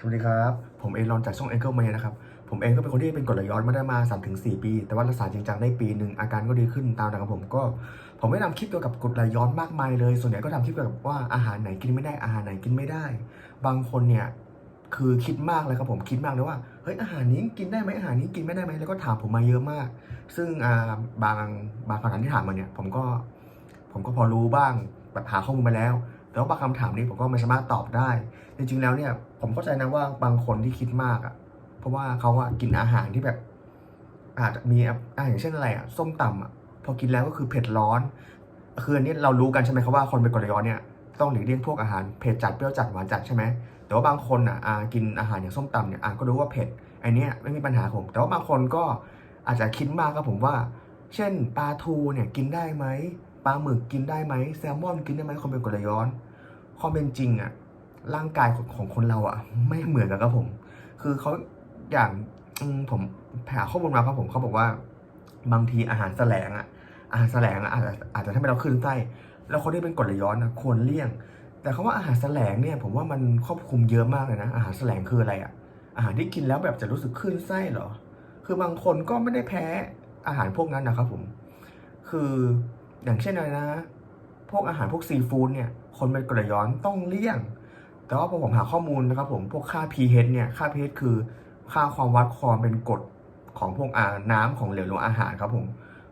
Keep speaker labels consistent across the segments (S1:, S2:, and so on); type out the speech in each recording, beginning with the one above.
S1: สวัสดีครับ ผมเอรอนจากช่อง a n g l e m a นะครับ ผมเองก็เป็นคนที่เป็นกรดไหลย้อนมาได้มา 3-4 ปี แต่ว่ารักษาจริงจังได้ปีหนึ่งอาการก็ดีขึ้นตามนะครับผมก็ ผมไม่ทำคลิปเกี่ยวกับกรดไหลย้อนมากมายเลย ส่วนใหญ่ก็ทำคลิปเกี่ยวกับว่าอาหารไหนกินไม่ได้อาหารไหนกินไม่ได้ บางคนเนี่ยคือคิดมากเลยครับผมคิดมากเลยว่าเฮ้ยอาหารนี้กินได้ไหมอาหารนี้กินไม่ได้ไหมแล้วก็ถามผมมาเยอะมาก ซึ่งอ่าบางบางคำถามที่ถามมาเนี่ยผมก็ผมก็พอรู้บ้างแบบหาข้อมูลมาแล้ว แต่ว่าบางคำถามนี้ผมก็ไม่สามารถตอบได้ จริงๆแล้วเนี่ยผมเข้าใจนะว่าบางคนที่คิดมากอะ เพราะว่าเขาอะกินอาหารที่แบบ อาจจะมีอาอย่างเช่นอะไรอะส้มตำอะพอกินแล้วก็คือเผ็ดร้อนคืออันนี้เรารู้กันใช่ไหมครับว่าคนเป็นกรดย้อนเนี่ยต้องหลีกเลี่ยงพวกอาหารเผ็ดจัดเปรี้ยวจัดหวานจัดใช่ไหมแต่ว่าบางคนอะกินอาหารอย่างส้มตำเนี่ยอ่าก็รู้ว่าเผ็ดไอเนี้ไม่มีปัญหาผม แต่ว่าบางคนก็อาจจะคิดมากครับผมว่า เช่นปลาทูเนี่ยกินได้ไหมปลาหมึกกินได้ไหมแซลมอนกินได้ไหมคนเป็นกรดย้อน ความเป็นจริงอะร่างกายของคนเราอะไม่เหมือนกันครับผม คือเขาอย่างผมหาข้อมูลมาครับผมเขาบอกว่า บางทีอาหารแสลงอะอาหารแสลงอะอาจจะอาจจะทำให้เราขึ้นไส้แล้วคนที่เป็นกรดไหลย้อนนะควรเลี่ยง แต่คำว่าอาหารแสลงเนี่ย ผมว่ามันครอบคลุมเยอะมากเลยนะ อาหารแสลงคืออะไรอะอาหารที่กินแล้วแบบจะรู้สึกขึ้นไส้เหรอ คือบางคนก็ไม่ได้แพ้อาหารพวกนั้นนะครับผม คืออย่างเช่นอะไรนะ พวกอาหารพวกซีฟู้ดเนี่ยคนเป็นกรดย้อนต้องเลี่ยง แต่ว่าพอผมหาข้อมูลนะครับผมพวกค่า pH เนี่ยค่า pH คือค่าความวัดความเป็นกรดของพวกอาน้ำของเหลวหรืออาหารครับผม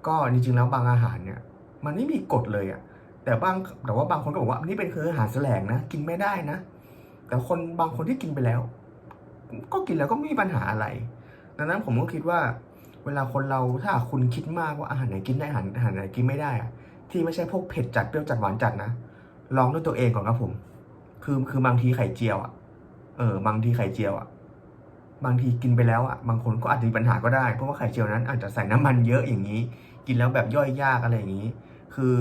S1: ก็จริงๆแล้วบางอาหารเนี่ยมันไม่มีกรดเลยอะแต่บางแต่ว่าบางคนก็บอกว่านี่เป็นคืออาหารแสลงนะกินไม่ได้นะ แต่คนบางคนที่กินไปแล้ว ก็กินแล้วก็ไม่มีปัญหาอะไร ดังนั้นผมก็คิดว่า เวลาคนเราถ้าคุณคิดมากว่าอาหารไหนกินได้อาหารอาหารไหนกินไม่ได้อะ ที่ไม่ใช่พวกเผ็ดจัดเปรี้ยวจัดหวานจัดนะลองด้วยตัวเองก่อนครับผม คือคือบางทีไข่เจียวอะเออบางทีไข่เจียวอะบางทีกินไปแล้วอะบางคนก็อาจจะมีปัญหาก็ได้ เพราะว่าไข่เจียวนั้นอาจจะใส่น้ำมันเยอะอย่างนี้ กินแล้วแบบย่อยยากอะไรอย่างนี้ คือ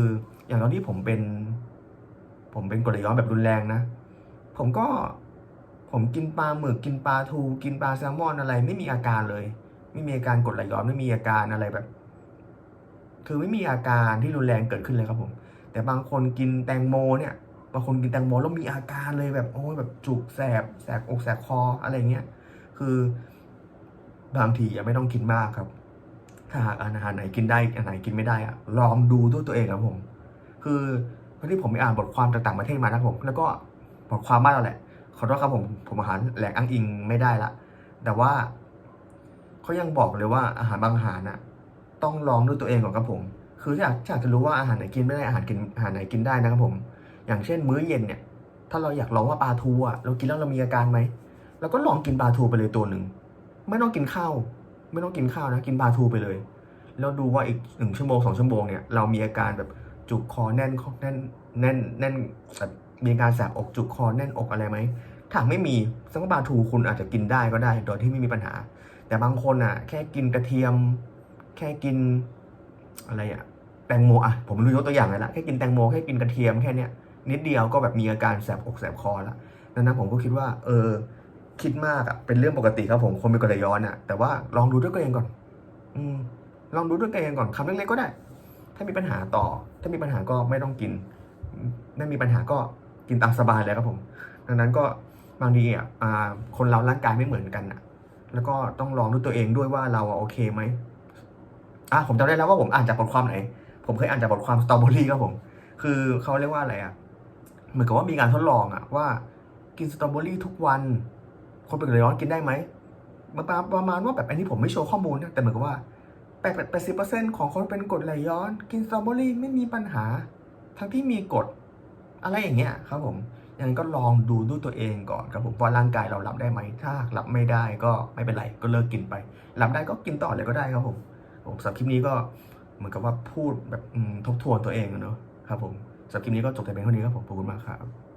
S1: อย่างตอนที่ผมเป็น ผมเป็นกรดไหลย้อนแบบรุนแรงนะ ผมก็ผมกินปลาหมึกกินปลาทู กินปลาแซลมอนอะไร ไม่มีอาการเลย ไม่มีอาการกรดไหลย้อนไม่มีอาการอะไรแบบ คือไม่มีอาการที่รุนแรงเกิดขึ้นเลยครับผม แต่บางคนกินแตงโมเนี่ย บางคนกินแตงโมแล้วมีอาการเลยแบบโอ้ยแบบจุกแสบแสบอกแสบคออะไรเงี้ย คือบางทีอย่าไม่ต้องกินมากครับ ถ้าหากอาหารไหนกินได้อาหารไหนกินไม่ได้อะลองดูด้วยตัวเองครับผม คือเพราะที่ผมไปอ่านบทความจากต่างประเทศมานะครับผม แล้วก็บทความบ้านเราแหละ ขอโทษครับผม ผมอาหารแหล่งอ้างอิงไม่ได้ละ แต่ว่าเขายังบอกเลยว่าอาหารบางอาหารน่ะ ต้องลองด้วยตัวเองก่อนครับผม คือถ้าอยากอยากจะรู้ว่าอาหารไหนกินไม่ได้อาหารกินอาหารไหนกินได้นะครับผม อย่างเช่นมื้อเย็นเนี่ย ถ้าเราอยากลองว่าปลาทูอะเรากินแล้วเรามีอาการไหมเราก็ลองกินปลาทูไปเลยตัวหนึ่งไม่ต้องกินข้าว ไม่ต้องกินข้าวนะกินปลาทูไปเลยแล้วดูว่าอีกหนึ่งชั่วโมงสองชั่วโมงเนี่ยเรามีอาการแบบจุกคอแน่นแน่นแน่นแน่นแบบมีอาการแสบอกจุกคอแน่นอกอะไรไหมถ้าไม่มีสดงว่าปลาทูคุณอาจจะกินได้ก็ได้โดยที่ไม่มีปัญหา แต่บางคนอะ แค่กินกระเทียม แค่กินอะไรอะแตงโมอะผมรู้ยกตัวอย่างเลยละแค่กินแตงโมแค่กินกระเทียมแค่เนี้ยนิดเดียวก็แบบมีอาการแสบอกแสบคอละดังนั้นผมก็คิดว่า เออ คิดมากอะเป็นเรื่องปกติครับผมคนเป็นกรดไหลย้อนอะแต่ว่าลองดูด้วยตัวเองก่อน อืม ลองดูด้วยตัวเองก่อนคำเล็กๆก็ได้ ถ้ามีปัญหาต่อ ถ้ามีปัญหาก็ไม่ต้องกินไม่มีปัญหาก็กินตามสบายเลยครับผม ดังนั้นก็บางทีอะคนเราร่างกายไม่เหมือนกันอะแล้วก็ต้องลองด้วยตัวเองด้วยว่าเราโอเคไหม อะผมจำได้แล้วว่าผมอ่านจากบทความไหน ผมเคยอ่านจากบทความสตรอเบอรี่ครับผม คือเขาเรียกว่าอะไรอะ เหมือนกับว่ามีการทดลองอะว่ากินสตรอเบอรี่ทุกวัน คนเป็นกรดไหลย้อนกินได้ไหมประมาณว่าแบบอันนี้ผมไม่โชว์ข้อมูลนะแต่เหมือนกับว่าแปดสิบเปอร์เซ็นต์ของคนเป็นกรดไหลย้อน กินสตรอเบอรี่ไม่มีปัญหา ทั้งที่มีกรดอะไรอย่างเงี้ยครับผมยังไงก็ลองดูด้วยตัวเองก่อนครับผมว่าร่างกายเรารับได้ไหมถ้ารับไม่ได้ก็ไม่เป็นไรก็เลิกกินไป รับได้ก็กินต่อเลยก็ได้ครับผม ผมสำหรับคลิปนี้ก็เหมือนกับว่าพูดแบบทบทวนตัวเองอะเนาะครับผมสำหรับคลิปนี้ก็จบแต่เพียงเท่านี้ครับผมขอบคุณมากครับ